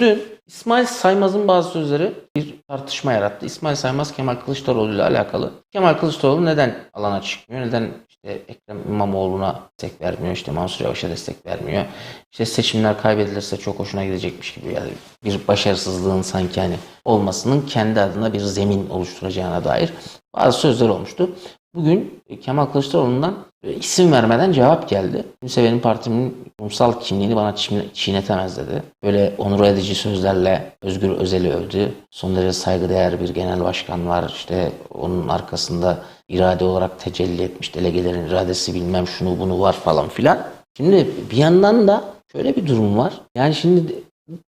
Dün İsmail Saymaz'ın bazı sözleri bir tartışma yarattı. İsmail Saymaz Kemal Kılıçdaroğlu ile alakalı. Kemal Kılıçdaroğlu neden alana çıkmıyor? Neden işte Ekrem İmamoğlu'na destek vermiyor? İşte Mansur Yavaş'a destek vermiyor? İşte seçimler kaybedilirse çok hoşuna gidecekmiş gibi yani bir başarısızlığın sanki hani olmasının kendi adına bir zemin oluşturacağına dair bazı sözler olmuştu. Bugün Kemal Kılıçdaroğlu'ndan e, isim vermeden cevap geldi. Kimse benim partimin kurumsal kimliğini bana çiğne- çiğnetemez dedi. Böyle onur edici sözlerle Özgür Özel'i övdü. Son derece saygıdeğer bir genel başkan var. İşte onun arkasında irade olarak tecelli etmiş delegelerin iradesi bilmem şunu bunu var falan filan. Şimdi bir yandan da şöyle bir durum var. Yani şimdi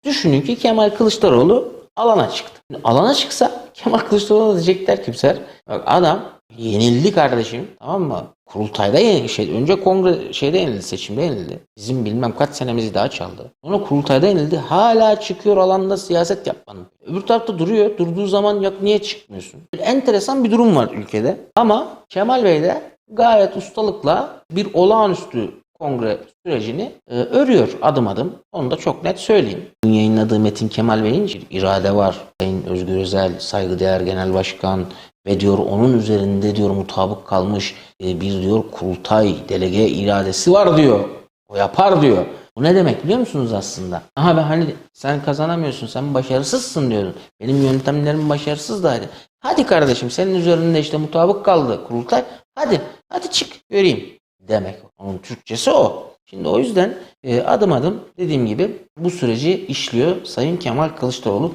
düşünün ki Kemal Kılıçdaroğlu alana çıktı. Alana çıksa Kemal Kılıçdaroğlu diyecekler kimser. Bak adam yenildi kardeşim tamam mı? Kurultayda yenildi. Şey, önce kongre şeyde yenildi, seçimde yenildi. Bizim bilmem kaç senemizi daha çaldı. Sonra kurultayda yenildi. Hala çıkıyor alanda siyaset yapmanın. Öbür tarafta duruyor. Durduğu zaman yok niye çıkmıyorsun? Enteresan bir durum var ülkede. Ama Kemal Bey de gayet ustalıkla bir olağanüstü kongre sürecini e, örüyor adım adım. Onu da çok net söyleyeyim. Dün yayınladığı Metin Kemal Bey'in irade var. Sayın Özgür Özel, saygıdeğer genel başkan ve diyor onun üzerinde diyor mutabık kalmış e, bir diyor kurultay delege iradesi var diyor. O yapar diyor. Bu ne demek biliyor musunuz aslında? Aha ben hani sen kazanamıyorsun, sen başarısızsın diyordun. Benim yöntemlerim başarısız da hadi. Hadi kardeşim senin üzerinde işte mutabık kaldı kurultay. Hadi, hadi çık göreyim demek. Onun Türkçesi o. Şimdi o yüzden e, adım adım dediğim gibi bu süreci işliyor Sayın Kemal Kılıçdaroğlu.